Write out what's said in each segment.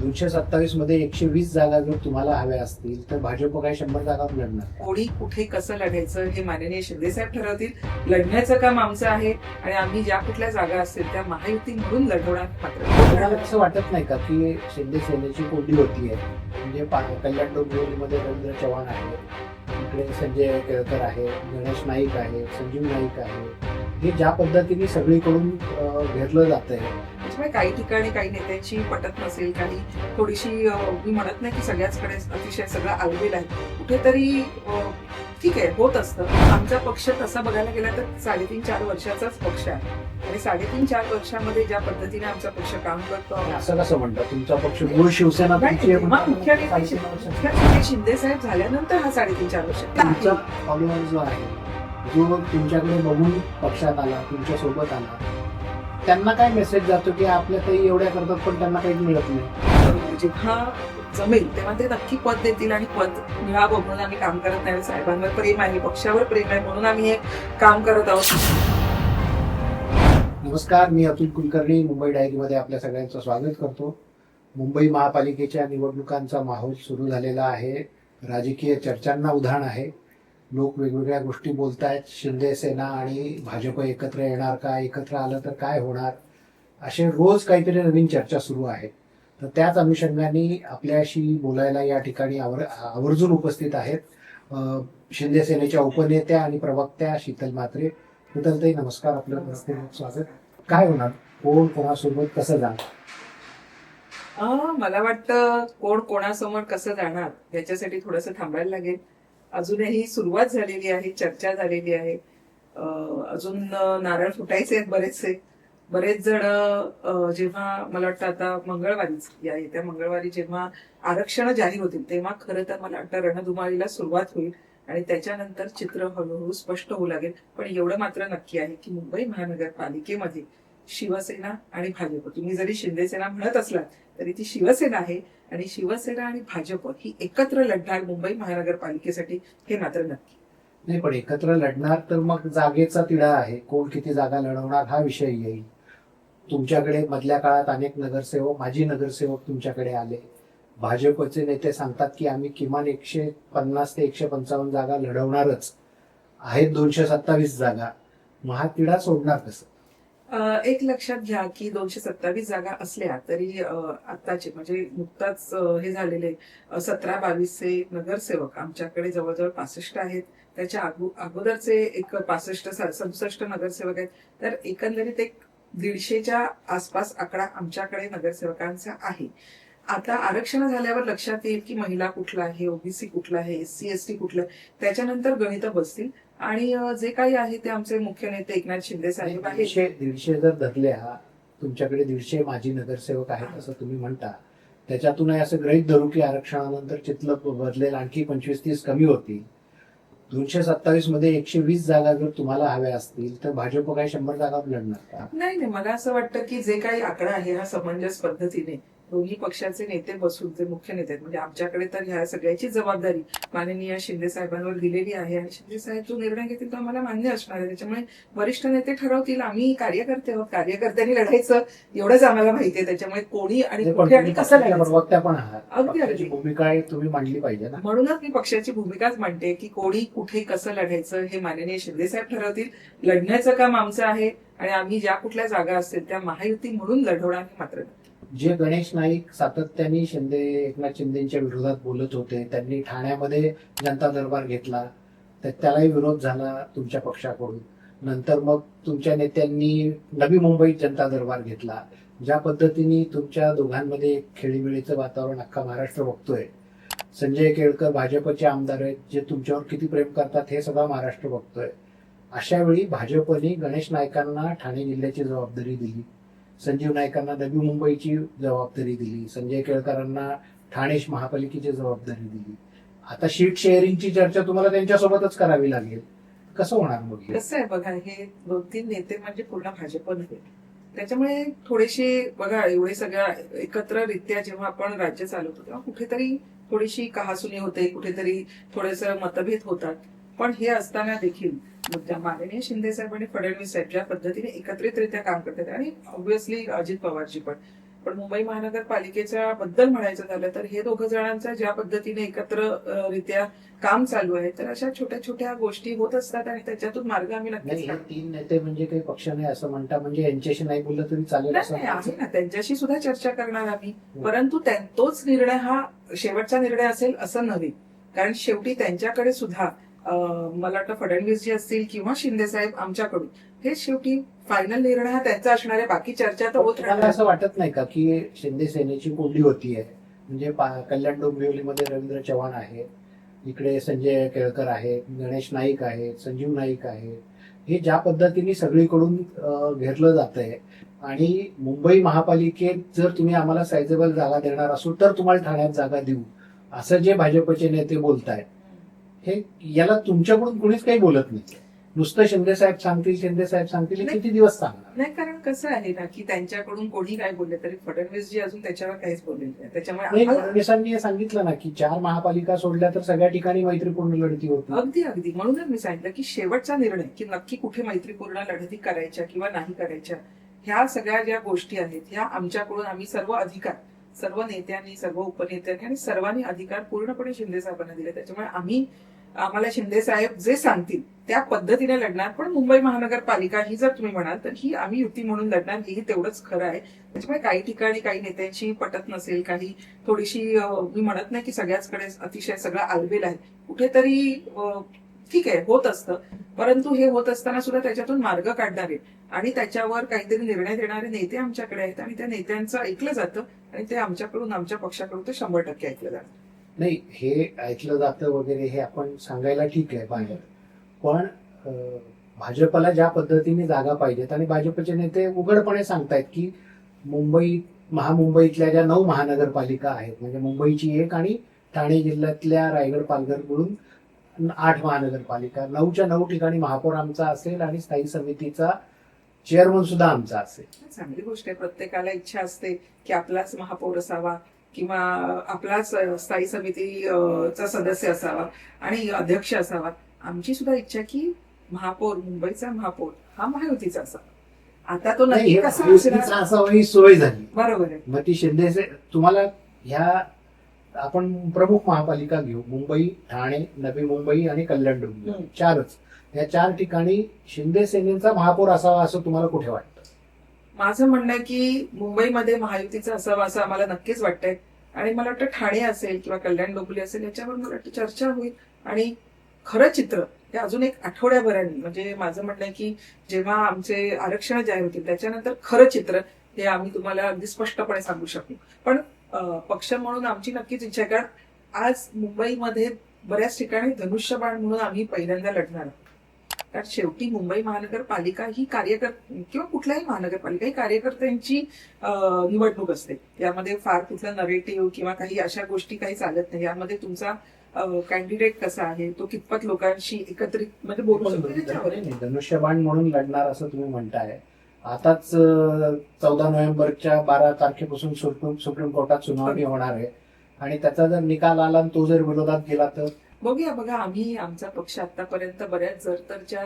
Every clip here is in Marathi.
दोनशे सत्तावीसमध्ये एकशे वीस जागा जर तुम्हाला हव्या असतील तर भाजप काय शंभर जागा लढणार कोणी कुठे कसं लढायचं हे माननीय शिंदे साहेब ठरवतील. लढण्याचं काम आमचं आहे आणि आम्ही ज्या कुठल्या जागा असतील त्या महायुती म्हणून लढवणार तुम्हाला मात्र असं वाटत नाही का की शिंदे सेनेची कोंडी होती आहे? म्हणजे कल्याण डोंबिवलीमध्ये रवींद्र चव्हाण आहे इकडे संजय केळकर आहे गणेश नाईक आहे संजीव नाईक आहे. हे ज्या पद्धतीने सगळीकडून अं, घेरलं जात आहे त्याच्यामुळे काही ठिकाणी काही नेत्यांची पटत नसेल काही थोडीशी मी म्हणत नाही की सगळ्याचकडे अतिशय सगळं आलबेल आहे. कुठेतरी ठीक आहे होत असतं. आमचा पक्ष तसा बघायला गेला तर साडेतीन चार वर्षाचाच पक्ष आहे. आणि साडेतीन चार वर्षामध्ये ज्या पद्धतीने आमचा पक्ष काम करतो असं कसं म्हणतात? तुमचा पक्ष मूळ शिवसेना नाही, तुमची आहे तेव्हा म्हणतात, मुख्य नेते साडेतीन शिंदे- वर्षाची. मुख्य नेते शिंदे साहेब झाल्यानंतर हा साडेतीन चार वर्ष तुमचा फॉलोअर जो आहे जो तुमच्याकडे बघून पक्षात आला तुमच्यासोबत आला त्यांना काय मेसेज जातो की आपल्या काही एवढ्या करतात पण त्यांना काहीच मिळत नाही. जेव्हा जमेल. तेव्हा ते नक्की पद देतील आणि पद मिळावं म्हणून आम्ही काम करत नाही. साहेबांवर प्रेम आहे पक्षावर प्रेम आहे म्हणून आम्ही हे काम करत आहोत. नमस्कार मी अतुल कुलकर्णी मुंबई डायरीमध्ये आपल्या सगळ्यांचं स्वागत करतो. मुंबई महापालिकेच्या निवडणुकांचा माहोल सुरू झालेला आहे. राजकीय चर्चांना उधाण आहे. लोक वेगवेगळ्या गोष्टी बोलतायत शिंदे सेना आणि भाजप एकत्र येणार का एकत्र आलं तर काय होणार? असे रोज काहीतरी नवीन चर्चा सुरू आहे. तर त्याच अनुषंगाने आपल्याशी बोलायला या ठिकाणी आवर आवर्जून उपस्थित आहेत अं, शिंदे सेनेच्या उपनेत्या आणि प्रवक्त्या शीतल मात्रे शीतलताई नमस्कार. आपलं स्वागत. काय होणार? कोण कोणासोबत कसं जाणार? अं, मला वाटतं कोण कोणासमोर कसं जाणार याच्यासाठी थोडस थांबायला लागेल. अजूनही सुरुवात झालेली आहे चर्चा झालेली आहे. अजून नारळ फुटायचे आहेत बरेचसे. बरेच जण जेव्हा मला वाटतं आता मंगळवारीच या येत्या मंगळवारी जेव्हा आरक्षण जाहीर होतील तेव्हा खरं तर मला वाटतं रणधुमाळीला सुरुवात होईल आणि त्याच्यानंतर चित्र हळूहळू स्पष्ट होऊ लागेल. पण एवढं मात्र नक्की आहे की मुंबई महानगरपालिकेमध्ये शिवसेना आणि भाजप तुम्ही जरी शिंदेसेना म्हणत असलात तरी ती शिवसेना आहे. आणि शिवसेना आणि भाजप ही एकत्र लढणार मुंबई महानगरपालिकेसाठी हे मात्र नक्की. नाही पण एकत्र लढणार तर मग जागेचा तिढा आहे. कोण किती जागा लढवणार हा विषय येईल. तुमच्याकडे मधल्या काळात अनेक नगरसेवक माजी नगरसेवक तुमच्याकडे आले. भाजपचे नेते सांगतात की आम्ही किमान एकशे पन्नास ते एकशे पंचावन्न जागा लढवणारच. आहेत दोनशे सत्तावीस जागा. मग हा तिढा सोडणार कसं? एक लक्षात घ्या की दोनशे सत्तावीस जागा असल्या तरी आत्ताचे म्हणजे नुकताच हे झालेले सतरा बावीसचे नगरसेवक आमच्याकडे जवळजवळ पासष्ट आहेत. त्याच्या अगोदरचे एक पासष्ट सदुसष्ट नगरसेवक आहेत. तर एकंदरीत एक दीडशेच्या आसपास आकडा आमच्याकडे नगरसेवकांचा आहे. आता आरक्षण झाल्यावर लक्षात येईल की महिला कुठला आहे ओबीसी कुठला आहे एस सी एस टी कुठलं आहे. त्याच्यानंतर गणित बसतील. आणि जे काही आहे ते आमचे मुख्य नेते एकनाथ शिंदे साहेब आहेत. दीडशे जर धरले हा तुमच्याकडे दीडशे माजी नगरसेवक आहेत असं तुम्ही म्हणता त्याच्यातूनही असं गृहित धरू की आरक्षणानंतर चित्र बदलेल आणखी पंचवीस तीस कमी होतील. दोनशे सत्तावीसमध्ये एकशे वीस जागा जर तुम्हाला हव्या असतील तर भाजप काय शंभर जागा लढणार नाही नाही मला असं वाटतं की जे काही आकडा आहे हा समंजस पद्धतीने दोन्ही पक्षाचे नेते बसून जे मुख्य नेते आहेत म्हणजे आमच्याकडे तर ह्या सगळ्याची जबाबदारी माननीय शिंदे साहेबांवर दिलेली आहे आणि शिंदे साहेब जो निर्णय घेतील तो आम्हाला मान्य असणार आहे. त्याच्यामुळे वरिष्ठ नेते ठरवतील आम्ही कार्यकर्ते आहोत कार्यकर्त्यांनी लढायचं एवढंच आम्हाला माहिती आहे. त्याच्यामुळे कोणी आणि पण कुठे आणि कसं अगदी, अगदी. भूमिका आहे तुम्ही मांडली पाहिजे ना. म्हणूनच मी पक्षाची भूमिकाच मांडते की कोणी कुठे कसं लढायचं हे माननीय शिंदे साहेब ठरवतील. लढण्याचं काम आमचं आहे आणि आम्ही ज्या कुठल्या जागा असतील त्या महायुती म्हणून लढवणार मात्र. जे गणेश नाईक सातत्याने शिंदे एकनाथ शिंदेच्या विरोधात बोलत होते त्यांनी ठाण्यामध्ये जनता दरबार घेतला. तर त्यालाही विरोध झाला तुमच्या पक्षाकडून. नंतर मग तुमच्या नेत्यांनी नवी मुंबईत जनता दरबार घेतला. ज्या पद्धतीने तुमच्या दोघांमध्ये एक खेळीमेळीचं वातावरण अख्खा महाराष्ट्र बघतोय. संजय केळकर भाजपचे आमदार आहेत जे तुमच्यावर किती प्रेम करतात हे सगळं महाराष्ट्र बघतोय. अशा वेळी भाजपने गणेश नायकांना ठाणे जिल्ह्याची जबाबदारी दिली. संजीव नाईकांना नवी मुंबईची जबाबदारी दिली. संजय केळकरांना ठाणे महापालिकेची जबाबदारी दिली. आता शीट शेअरिंगची चर्चा तुम्हाला त्यांच्यासोबतच करावी लागेल. कसं होणार मग कसं आहे बघा हे दोन तीन नेते म्हणजे पूर्ण भाजप नव्हे त्याच्यामुळे थोडेसे बघा एवढे सगळ्या एकत्ररित्या जेव्हा आपण राज्य चालवतो तेव्हा कुठेतरी थोडीशी कहासुनी होते कुठेतरी थोडेस मतभेद होतात. पण हे असताना देखील त्या माननीय शिंदे साहेब आणि फडणवीस साहेब ज्या पद्धतीने एकत्रितरित्या काम करतात. आणि ऑब्व्हियसली अजित पवारजी पण. पण मुंबई महानगरपालिकेच्या बद्दल म्हणायचं झालं तर हे दोघं जणांचं ज्या पद्धतीने एकत्र रित्या काम चालू आहे तर अशा छोट्या छोट्या गोष्टी होत असतात आणि त्याच्यातून मार्ग आम्ही नक्कीच. तीन नेते म्हणजे काही पक्ष नाही असं म्हणता म्हणजे यांच्याशी नाही बोललं तरी चालेल आहे ना त्यांच्याशी सुद्धा चर्चा करणार आम्ही. हं. परंतु तोच निर्णय हा शेवटचा निर्णय असेल असं नव्हे. कारण शेवटी त्यांच्याकडे सुद्धा मला वाटतं फडणवीस जी असतील किंवा शिंदे साहेब आमच्याकडून हे शेवटी फायनल निर्णय हा त्यांचा असणार आहे बाकी चर्चा तर होत राहणार. असं वाटत नाही का की शिंदे सेनेची कोंडी होतीये म्हणजे पा- कल्याण डोंबिवलीमध्ये रवींद्र चव्हाण आहे इकडे संजय केळकर आहेत गणेश नाईक आहेत संजीव नाईक आहेत हे ज्या पद्धतीने सगळीकडून घेरलं जात आहे आणि मुंबई महापालिकेत जर तुम्ही आम्हाला सायझेबल जागा देणार असू तर तुम्हाला ठाण्यात जागा देऊ असं जे भाजपचे नेते बोलतायत हे याला तुमच्याकडून कुणीच काही बोलत नाही. नुसतं शिंदे साहेब सांगतील शिंदे साहेब सांगतील. किती दिवस सांगणार? नाही कारण कसं आहे ना की त्यांच्याकडून कोणी काय बोलले तरी फडणवीस जी अजून त्याच्यावर काहीच बोललेलं नाही. त्याच्यामुळे फडणवीसांनी हे सांगितलं ना की चार महापालिका सोडल्या तर सगळ्या ठिकाणी मैत्रीपूर्ण लढती होती अगदी अगदी. म्हणूनच मी सांगितलं की शेवटचा निर्णय की नक्की कुठे मैत्रीपूर्ण लढती करायच्या किंवा नाही करायच्या ह्या सगळ्या ज्या गोष्टी आहेत ह्या आमच्याकडून आम्ही सर्व अधिकार सर्व नेत्यांनी सर्व उपनेत्यांनी आणि सर्वांनी अधिकार पूर्णपणे शिंदे साहेबांना दिले. त्याच्यामुळे आम्ही आम्हाला शिंदे साहेब जे सांगतील त्या पद्धतीने लढणार. पण मुंबई महानगरपालिका ही जर तुम्ही म्हणाल तर ही आम्ही युती म्हणून लढणार हे तेवढंच खरं आहे. त्याच्यामुळे काही ठिकाणी काही नेत्यांशी पटत नसेल काही थोडीशी मी म्हणत नाही की सगळ्याचकडे अतिशय सगळं आलबेल आहे. कुठेतरी ठीक आहे होत असतं. परंतु हे होत असताना सुद्धा त्याच्यातून मार्ग काढणारे. आणि त्याच्यावर काहीतरी निर्णय देणारे नेते आमच्याकडे आहेत आणि त्या नेत्यांचं ऐकलं जातं आणि ते आमच्याकडून आमच्या पक्षाकडून ते शंभर टक्के ऐकलं जातं. नाही हे ऐकलं जातं वगैरे हे आपण सांगायला ठीक आहे बाहेर. पण भाजपला ज्या पद्धतीने जागा पाहिजेत आणि भाजपचे नेते उघडपणे सांगतायत की मुंबई महामुंबईतल्या ज्या नऊ महानगरपालिका आहेत म्हणजे मुंबईची एक आणि ठाणे जिल्ह्यातल्या रायगड पालघर म्हणून आठ महानगरपालिका. नऊच्या नऊ ठिकाणी महापौर आमचा असेल आणि स्थायी समितीचा चेअरमन सुद्धा आमचा असेल. चांगली गोष्ट आहे. प्रत्येकाला इच्छा असते की आपलाच महापौर असावा किंवा आपलाच स्थायी समिती अ, चा सदस्य असावा आणि अध्यक्ष असावा. आमची सुद्धा इच्छा की महापौर मुंबईचा महापौर हा महायुतीचा असावा. आता तो नाही, कसा असावं ही सोय झाली. बरोबर आहे. मग ती शिंदे तुम्हाला ह्या आपण प्रमुख महापालिका घेऊ. मुंबई ठाणे नवी मुंबई आणि कल्याण डोंबिवली हम्म. चारच. या चार ठिकाणी शिंदे सेनेचा महापौर असावा असं तुम्हाला कुठे वाटतं? माझं म्हणणं आहे की मुंबईमध्ये महायुतीचं असावं असं आम्हाला नक्कीच वाटतंय. आणि मला वाटतं ठाणे असेल किंवा कल्याण डोंबिवली असेल याच्यावर मला वाटतं चर्चा होईल. आणि खरं चित्र हे अजून एक आठवड्याभराने म्हणजे माझं म्हणणं आहे की जेव्हा आमचे आरक्षण जाहीर होतील त्याच्यानंतर खरं चित्र हे आम्ही तुम्हाला अगदी स्पष्टपणे सांगू शकू. पण पक्ष म्हणून आमची नक्कीच इच्छा आहे. कारण आज मुंबईमध्ये बऱ्याच ठिकाणी धनुष्यबाण म्हणून आम्ही पहिल्यांदा लढणार आहोत. कारण शेवटी मुंबई महानगरपालिका ही कार्यकर किंवा कुठल्याही महानगरपालिका ही कार्यकर्त्यांची निवडणूक असते. यामध्ये फार कुठलं नरेटिव्ह किंवा काही अशा गोष्टी काही चालत नाही. यामध्ये तुमचा कॅन्डिडेट कसा आहे? तो कितपत लोकांशी एकत्रित म्हणजे बोलू शकतो. धनुष्यबाण म्हणून लढणार असं तुम्ही म्हणताय. आताच चौदा नोव्हेंबरच्या बारा तारखेपासून सुप्रीम सुप्रीम कोर्टात सुनावणी होणार आहे. आणि त्याचा जर निकाल आला आणि तो जर विरोधात गेला तर? बघूया बघा आम्ही आमचा पक्ष आतापर्यंत बऱ्याच जरतरच्या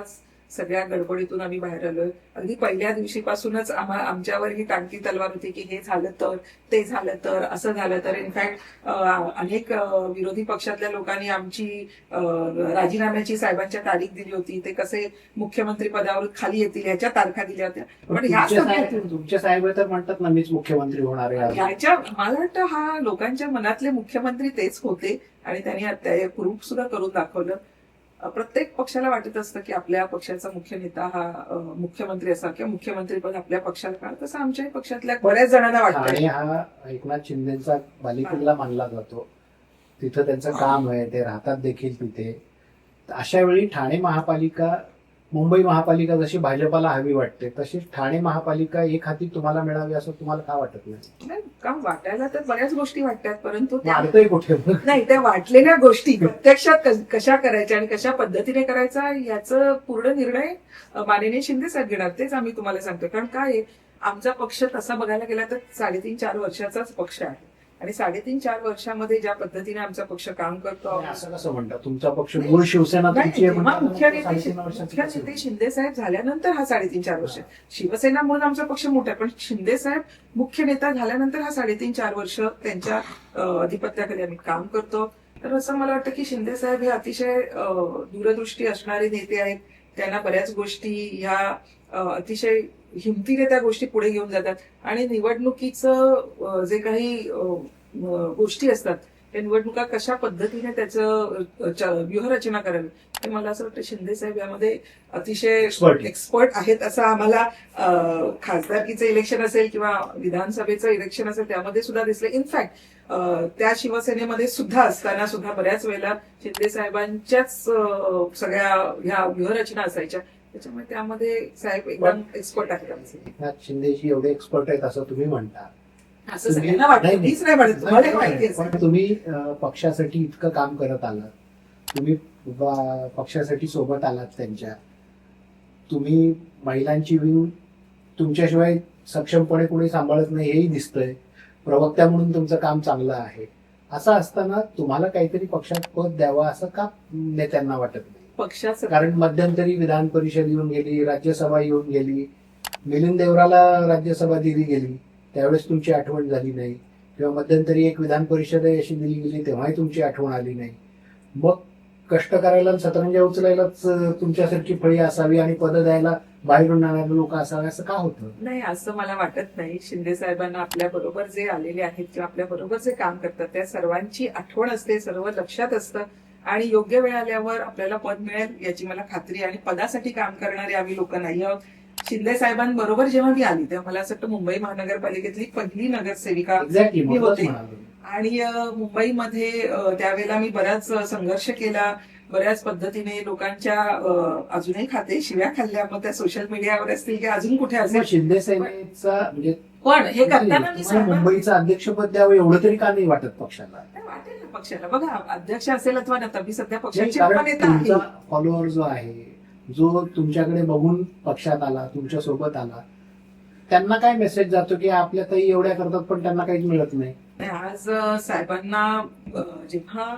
सगळ्या गडबडीतून आम्ही बाहेर आलोय. अगदी पहिल्या दिवशीपासूनच आम्हा आमच्यावर ही टांगती तलवार होती की हे झालं तर ते झालं तर असं झालं तर. इनफॅक्ट अनेक विरोधी पक्षातल्या लोकांनी आमची राजीनाम्याची साहेबांच्या तारीख दिली होती. ते कसे मुख्यमंत्री पदावर खाली येतील याच्या तारखा दिल्या होत्या. पण ह्या तुमचे सगळ्या साहेब तर म्हणतात ना मीच मुख्यमंत्री होणार आहे ह्याच्या मला वाटतं हा लोकांच्या मनातले मुख्यमंत्री तेच होते. आणि त्यांनी प्रूफ सुद्धा करून दाखवलं. प्रत्येक पक्षाला वाटत असतं की आपल्या पक्षाचा मुख्य नेता हा मुख्यमंत्री असा किंवा मुख्यमंत्रीपद आपल्या पक्षाला काढ तसं आमच्याही पक्षातल्या बऱ्याच जणांना वाटतं. ठाणे हा एकनाथ शिंदेचा बालिकिल्ला मानला जातो. तिथं त्यांचं काम आहे ते राहतात देखील तिथे. तर अशा वेळी ठाणे महापालिका मुंबई महापालिका जशी भाजपाला हवी वाटते तशी ठाणे महापालिका एक हाती तुम्हाला मिळावी असं तुम्हाला का वाटत नाही? काम वाटायला तर बऱ्याच गोष्टी वाटतात परंतु कुठे? नाही त्या वाटलेल्या गोष्टी प्रत्यक्षात कश- करायच्या आणि कशा पद्धतीने करायचा याचं पूर्ण निर्णय माननीय शिंदे साहेब घेणार तेच आम्ही तुम्हाला सांगतो कारण काय आमचा पक्ष तसा बघायला गेला तर साडेतीन चार वर्षाचाच पक्ष आहे. आणि साडेतीन चार वर्षामध्ये ज्या पद्धतीने आमचा पक्ष काम करतो असं कसं म्हणता तुमचा पक्ष मूळ शिवसेना तुमची आहे मुख्य साडेतीन नेते वर्षाचं मुख्य कसं? नेते शिंदे साहेब झाल्यानंतर हा साडेतीन चार वर्ष. शिवसेना म्हणून आमचा पक्ष मोठा आहे पण शिंदे साहेब मुख्य नेता झाल्यानंतर हा साडेतीन चार वर्ष त्यांच्या अं, अधिपत्याखाली आम्ही काम करतो. तर असं मला वाटतं की शिंदे साहेब हे अतिशय अं, दूरदृष्टी असणारे नेते आहेत. त्यांना बऱ्याच गोष्टी ह्या अतिशय हिमतीने त्या गोष्टी पुढे घेऊन जातात. आणि निवडणुकीचं जे काही गोष्टी असतात त्या निवडणुका कशा पद्धतीने त्याचं व्यूहरचना करावी हे मला असं वाटतं शिंदे साहेब यामध्ये अतिशय. एक्सपर्ट आहेत असं आम्हाला खासदारकीचं इलेक्शन असेल किंवा विधानसभेचं इलेक्शन असेल त्यामध्ये सुद्धा दिसले. इनफॅक्ट त्या शिवसेनेमध्ये सुद्धा असताना सुद्धा बऱ्याच वेळेला शिंदे साहेबांच्याच सगळ्या ह्या व्यूहरचना असायच्या. त्याच्यामुळे त्यामध्ये साहेब एकदम एक्सपर्ट आहेत आमचे. एकनाथ एवढे एक्सपर्ट आहेत असं तुम्ही म्हणता. असं सगळ्यांना वाटतं. मीच नाही. म्हणत तुम्हाला हे माहिती पण असेल. तुम्ही अं, पक्षासाठी इतकं काम करत आलात. तुम्ही पक्षासाठी सोबत आलात त्यांच्या. तुम्ही महिलांची विंग तुमच्याशिवाय सक्षमपणे कोणी सांभाळत नाही हेही दिसतंय. प्रवक्त्या म्हणून तुमचं काम चांगलं आहे. असं असताना तुम्हाला काहीतरी पक्षात पद द्यावं असं का नेत्यांना वाटत नाही? पक्षाचं. कारण मध्यंतरी विधान परिषद येऊन गेली राज्यसभा येऊन गेली मिलिंद देवराला राज्यसभा दिली गेली त्यावेळेस तुमची आठवण झाली नाही. किंवा मध्यंतरी एक विधान परिषद अशी दिली गेली तेव्हाही तुमची आठवण आली नाही. मग कष्ट करायला सतरंजा उचलायलाच तुमच्यासारखी फळी असावी आणि पद द्यायला बाहेरून येणारे लोक असावे असं का होतं? नाही असं मला वाटत नाही. शिंदे साहेबांना आपल्या बरोबर जे आलेले आहेत किंवा आपल्या बरोबर जे काम करतात त्या सर्वांची आठवण असते सर्व लक्षात असतं. आणि योग्य वेळ आल्यावर आपल्याला पद मिळेल याची मला खात्री आणि पदासाठी काम करणारे आम्ही लोक नाही आहोत. शिंदे साहेबांबरोबर जेव्हा मी आली तेव्हा मला असं वाटतं मुंबई महानगरपालिकेतली पहिली नगरसेविका मी होते. आणि मुंबईमध्ये त्यावेळेला मी बराच संघर्ष केला. बऱ्याच पद्धतीने लोकांच्या अजूनही खाते शिव्या खाल्ल्या. मग त्या सोशल मीडियावर असतील की अजून कुठे असेल. शिंदे सेनेचा म्हणजे पण हे करताना मुंबईचं अध्यक्षपद द्यावं एवढं तरी का नाही वाटत पक्षाला? पक्षाला. बघा अध्यक्ष असेल अथवा मी सध्या पक्षाची तुमचा आहे. फॉलोअर जो आहे जो तुमच्याकडे बघून पक्षात आला तुमच्यासोबत आला त्यांना काय मेसेज जातो की आपल्या ताई एवढ्या करतात पण त्यांना काहीच मिळत नाही आज अ, साहेबांना अ, जेव्हा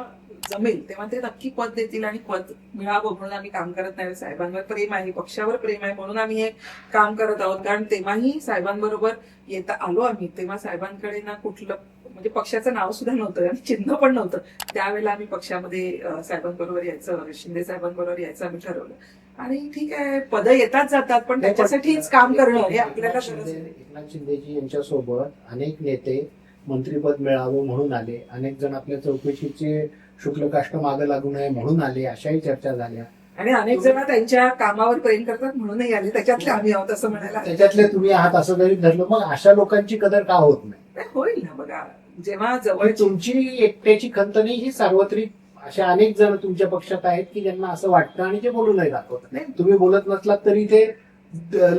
जमेल तेव्हा ते नक्की पद देतील आणि पद मिळावं म्हणून आम्ही काम करत नाही. साहेबांवर प्रेम आहे पक्षावर प्रेम आहे म्हणून आम्ही हे काम करत आहोत. कारण तेव्हाही साहेबांबरोबर येता आलो आम्ही. तेव्हा साहेबांकडे ना कुठलं म्हणजे पक्षाचं नाव सुद्धा नव्हतं आणि चिन्ह पण नव्हतं. त्यावेळेला आम्ही पक्षामध्ये साहेबांबरोबर यायचं शिंदे साहेबांबरोबर यायचं आम्ही ठरवलं. आणि ठीक आहे पद येतात जातात पण त्याच्यासाठीच काम करणं हे आपल्याला एकनाथ शिंदेजी यांच्यासोबत अनेक नेते मंत्रीपद मिळावं म्हणून आले. अनेक जण आपल्या चौकशीचे शुक्ल काष्ट मागे लागू नये म्हणून आले. अशाही चर्चा झाल्या. आणि अनेक जण त्यांच्या कामावर प्रेम करतात म्हणूनही आले. त्याच्यातले आम्ही आहोत असं म्हणायला त्याच्यातले तुम्ही आहात असं जरी धरलं मग अशा लोकांची कदर का होत नाही, होईल ना बघा. जेव्हा पण जवळची तुमची एकट्याची खंत नाही ही सार्वत्रिक अशा अनेक जण तुमच्या पक्षात आहेत की ज्यांना असं वाटतं आणि ते बोलूनही दाखवतात नाही. तुम्ही बोलत नसलात तरी ते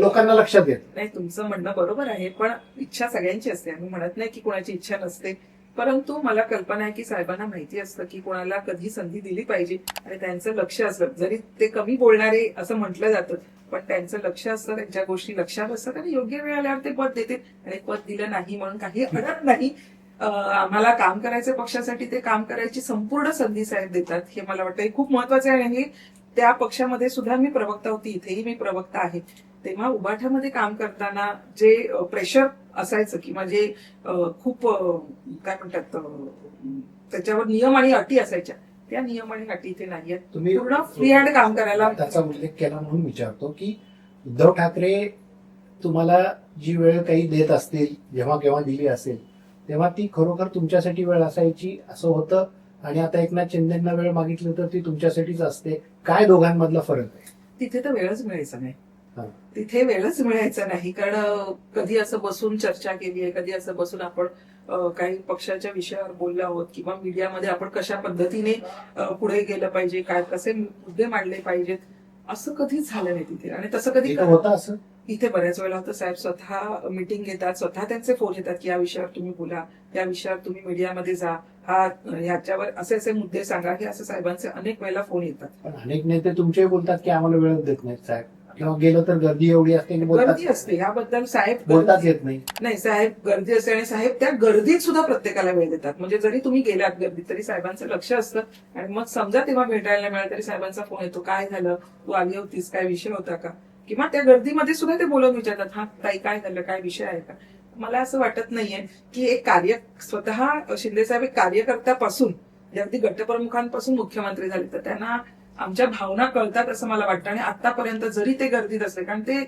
लोकांना लक्षात येत. नाही तुमचं म्हणणं बरोबर आहे पण इच्छा सगळ्यांची असते. आम्ही म्हणत नाही की कोणाची इच्छा नसते. परंतु मला कल्पना आहे की साहेबांना माहिती असतं की कोणाला कधी संधी दिली पाहिजे आणि त्यांचं लक्ष असलं जरी ते कमी बोलणारे असं म्हटलं जातं पण त्यांचं लक्ष असतं त्यांच्या गोष्टी लक्षात असतात आणि योग्य वेळ आल्यावर ते पद देतील. आणि पद दिलं नाही म्हणून काही अडत नाही. आम्हाला काम करायचं पक्षासाठी ते काम करायची संपूर्ण संधी साहेब देतात. हे मला वाटतं हे खूप महत्वाचं आहे. आणि त्या पक्षामध्ये सुद्धा मी प्रवक्ता होती. इथेही मी प्रवक्ता आहे. तेव्हा उबाठामध्ये काम करताना जे प्रेशर असायचं किंवा जे खूप काय म्हणतात त्याच्यावर नियम आणि अटी असायच्या त्या नियम आणि अटी इथे नाही आहेत. तुम्ही पूर्ण फ्री हँड काम करायला त्याचा उल्लेख केला म्हणून विचारतो की उद्धव ठाकरे तुम्हाला जी वेळ काही देत असतील जेव्हा केव्हा दिली असेल तेव्हा ती खरोखर तुमच्यासाठी वेळ असायची असं होतं. आणि आता एकनाथ शिंदेना वेळ मागितली तर ती तुमच्यासाठीच असते. काय दोघांमधला फरक आहे? तिथे तर वेळच मिळायचा नाही. तिथे वेळच मिळायचा नाही कारण कधी असं बसून चर्चा केली आहे कधी असं बसून आपण काही पक्षाच्या विषयावर बोललो आहोत किंवा मीडियामध्ये आपण कशा पद्धतीने पुढे गेलं पाहिजे काय कसे मुद्दे मांडले पाहिजेत असं कधीच झालं नाही तिथे. आणि तसं कधी होतं असं? इथे बऱ्याच वेळा होतं साहेब स्वतः मीटिंग घेतात स्वतः त्यांचे फोन येतात की या विषयावर तुम्ही बोला या विषयावर तुम्ही मीडियामध्ये जा. हा ह्याच्यावर असे असे मुद्दे सांगा हे असं साहेबांचे अनेक वेळेला फोन येतात. पण अनेक नेते तुमचे बोलतात की आम्हाला वेळच देत नाहीत साहेब. किंवा गेलं तर गर्दी एवढी असते की बोलतात गर्दी असते याबद्दल साहेब बोलताच येत नाही. नाही साहेब गर्दी असते आणि साहेब त्या गर्दीत सुद्धा प्रत्येकाला वेळ देतात. म्हणजे जरी तुम्ही गेलात गर्दीत तरी साहेबांचं लक्ष असतं. आणि मग समजा तेव्हा भेटायला मिळालं तरी साहेबांचा फोन येतो काय झालं? तू आली होतीस? काय विषय होता का? किंवा त्या गर्दीमध्ये सुद्धा ते बोलून विचारतात हा ताई काय झालं? काय विषय आहे का? मला असं वाटत नाहीये की एक कार्य स्वतः शिंदेसाहेब एक कार्यकर्त्यापासून जे अगदी गटप्रमुखांपासून मुख्यमंत्री झाले तर त्यांना आमच्या भावना कळतात असं मला वाटतं. आणि आतापर्यंत जरी ते गर्दीत असले कारण ते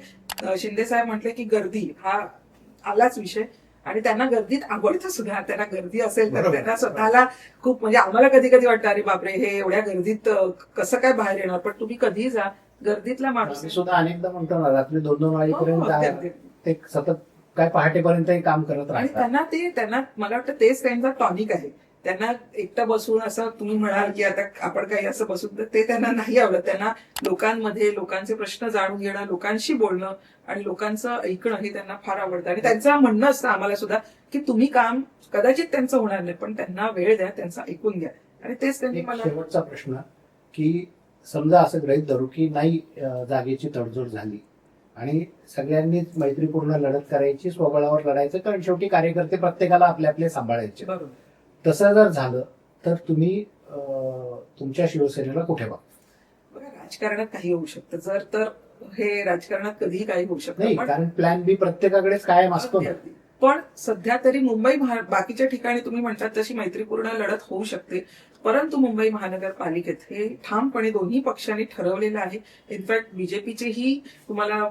शिंदेसाहेब म्हटले की गर्दी हा आलाच विषय. आणि त्यांना गर्दीत आवडतं सुद्धा. त्यांना गर्दी असेल तर. त्यांना स्वतःला खूप म्हणजे आम्हाला कधी कधी वाटतं अरे बापरे हे एवढ्या गर्दीत कसं काय बाहेर येणार? पण तुम्ही कधीही जा गर्दीतला माणूस आम्ही सुद्धा अनेकदा म्हणतो ना रात्री दोन दोन हो, हो, वाजेपर्यंत आहे. अगदी. ते सतत काय पहाटेपर्यंत हे काम करत आणि राहतात त्यांना ते त्यांना मला वाटतं तेच त्यांचा टॉनिक आहे त्यांना एकटं बसून असं तुम्ही म्हणाल की आता आपण काही असं बसून तर ते त्यांना नाही आवडत त्यांना लोकांमध्ये लोकांचे प्रश्न जाणून घेणं लोकांशी बोलणं आणि लोकांचं ऐकणं हे त्यांना फार आवडतं आणि त्यांचं म्हणणं असतं आम्हाला सुद्धा की तुम्ही काम कदाचित त्यांचं होणार नाही पण त्यांना वेळ द्या त्यांचं ऐकून घ्या आणि तेच त्यांनी एक मला शेवटचा प्रश्न की समजा असं गृहीत धरू की नाही जागेची तडजोड झाली आणि सगळ्यांनीच मैत्रीपूर्ण लढत करायची स्वबळावर लढायचं कारण शेवटी कार्यकर्ते प्रत्येकाला आपले आपले सांभाळायचे. बरोबर. तसं जर झालं तर तुम्ही तुमच्या शिवसेनेला कुठे बघा राजकारणात काही होऊ शकतं. जर तर हे राजकारणात कधीही काही होऊ शकतं. नाही कारण प्लॅन बी प्रत्येकाकडेच कायम असतो. पण सध्या तरी मुंबई बाकीच्या ठिकाणी तुम्ही म्हणतात तशी मैत्रीपूर्ण लढत होऊ शकते. परंतु मुंबई महानगरपालिकेत हे ठामपणे दोन्ही पक्षांनी ठरवलेलं आहे. इनफॅक्ट बीजेपीचेही तुम्हाला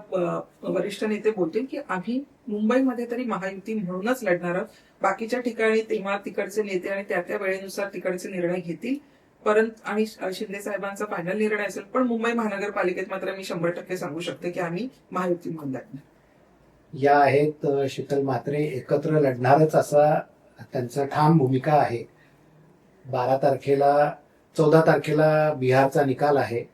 वरिष्ठ नेते बोलतील की आम्ही मुंबईमध्ये तरी महायुती म्हणूनच लढणार आहोत. बाकीच्या ठिकाणी तेव्हा तिकडचे नेते आणि त्या त्या वेळेनुसार तिकडचे निर्णय घेतील. परंतु आणि शिंदे साहेबांचा फायनल निर्णय असेल पण मुंबई महानगरपालिकेत मात्र मी शंभर टक्के सांगू शकते की आम्ही महायुती म्हणून लढणार. या आहेत शीतल म्हात्रे एकत्र लढणारच असा त्यांचा ठाम भूमिका आहे. बारा तारखेला चौदा तारखेला बिहारचा निकाल आहे.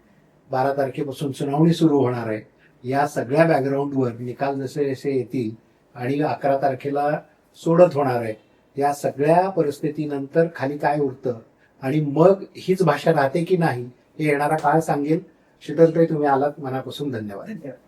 बारा तारखेपासून सुनावणी सुरू होणार आहे. या सगळ्या बॅकग्राऊंडवर निकाल जसे जसे येतील आणि अकरा तारखेला सोडत होणार आहे या सगळ्या परिस्थितीनंतर खाली काय उरतं आणि मग हीच भाषा राहते की नाही हे येणारा काळ सांगेल. शीतलताई तुम्ही आलात. मनापासून धन्यवाद. धन्यवाद.